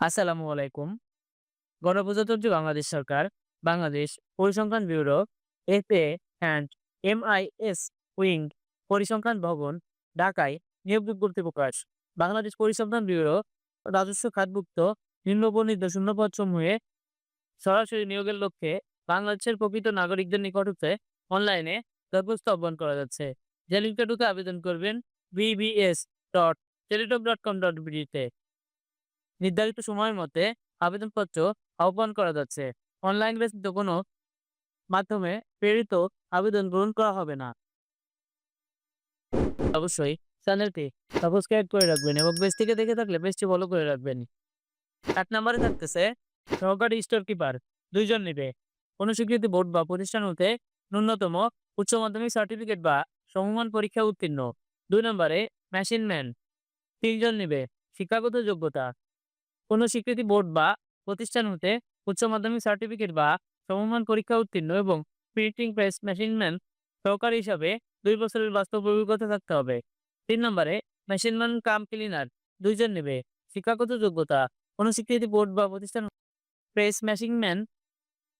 আসসালামু আলাইকুম। গণপ্রজাতন্ত্রী বাংলাদেশ সরকার, বাংলাদেশ পরিসংখ্যান bureau, FA and MIS wing পরিসংখ্যান ভবন, ঢাকায় নিয়োগ বিজ্ঞপ্তি প্রকাশ। বাংলাদেশ পরিসংখ্যান ব্যুরো, রাজস্ব খাতভুক্ত নিম্নবর্ণিত শূন্যপদ সমূহে সরাসরি নিয়োগের লক্ষ্যে বাংলাদেশের প্রকৃত নাগরিকদের নিকট হতে অনলাইনে দরখাস্ত আহ্বান করা যাচ্ছে। যে লিঙ্কে ঢুকে আবেদন করবেন BBS dot Teletalk dot com dot বিডিতে। নির্ধারিত সময়ের মধ্যে আবেদনপত্র আহ্বান করা যাচ্ছে। অনলাইন ব্যতীত কোনো মাধ্যমে প্রেরিত আবেদন গ্রহণ করা হবে না। অবশ্যই চ্যানেলটি সাবস্ক্রাইব করে রাখবেন এবং পেজ দেখে থাকলে পেজটি ফলো করে রাখবেন। এক নম্বরে থাকতেছে সহকারী স্টোর কিপার দুইজন নেবে। কোনো স্বীকৃতি বোর্ড বা প্রতিষ্ঠান হতে ন্যূনতম উচ্চ মাধ্যমিক সার্টিফিকেট বা সমমান পরীক্ষা উত্তীর্ণ। দুই নম্বরে মেশিনম্যান তিনজন নেবে। শিক্ষাগত যোগ্যতা কোনো স্বীকৃতি বোর্ড বা প্রতিষ্ঠান হতে উচ্চ মাধ্যমিক সার্টিফিকেট বা সমমান পরীক্ষা উত্তীর্ণ এবং প্রিন্টিং প্রেস মেশিনম্যান সহকারী হিসাবে দুই বছরের বাস্তব অভিজ্ঞতা থাকতে হবে। তিন নম্বরে মেশিনম্যান কাম ক্লিনার দুইজন নেবে। শিক্ষাগত যোগ্যতা, কোনো স্বীকৃতি বোর্ড বা প্রতিষ্ঠান প্রেস মেশিনম্যান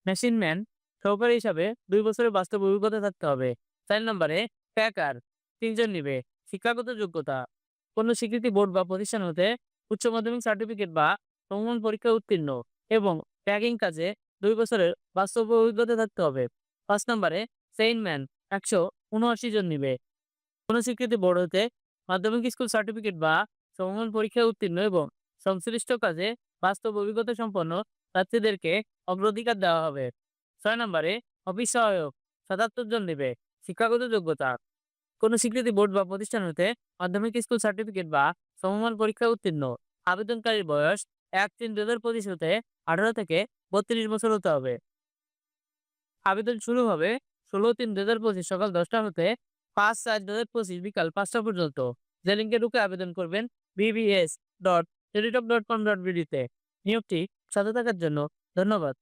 মেশিনম্যান সহকারী হিসাবে দুই বছরের বাস্তব অভিজ্ঞতা থাকতে হবে। চার নম্বরে প্যাকার তিনজন নেবে। শিক্ষাগত যোগ্যতা, কোনো স্বীকৃতি বোর্ড বা প্রতিষ্ঠান হতে উচ্চ মাধ্যমিক সার্টিফিকেট বা সমমান পরীক্ষা উত্তীর্ণ এবং প্যাকিং কাজে দুই বছরের বাস্তব অভিজ্ঞতা থাকতে হবে। পাঁচ নম্বরে সেইনম্যান একশো উনআশি জন নিবে। কোনো স্বীকৃতি বোর্ড হতে মাধ্যমিক স্কুল সার্টিফিকেট বা সমমান পরীক্ষা উত্তীর্ণ এবং সংশ্লিষ্ট কাজে বাস্তব অভিজ্ঞতা সম্পন্ন প্রার্থীদেরকে অগ্রাধিকার দেওয়া হবে। ছয় নম্বরে, অফিস সহায়ক, সাতাত্তর জন নেবে। শিক্ষাগত যোগ্যতা কোনো স্বীকৃতি বোর্ড বা প্রতিষ্ঠান হতে মাধ্যমিক স্কুল সার্টিফিকেট বা সমমান পরীক্ষা উত্তীর্ণ। আবেদনকারীর বয়স এক তিন দু হাজার পঁচিশ হতে আঠারো থেকে বত্রিশ বছর হতে হবে। আবেদন শুরু হবে ষোলো তিন দু হাজার পঁচিশ সকাল দশটা হতে পাঁচ চার দু হাজার পঁচিশ বিকাল পাঁচটা পর্যন্ত। যে লিঙ্কে ঢুকে আবেদন করবেন BBS dot Teletalk dot com dot বিডিতে নিয়োগটি সাথে থাকার জন্য ধন্যবাদ।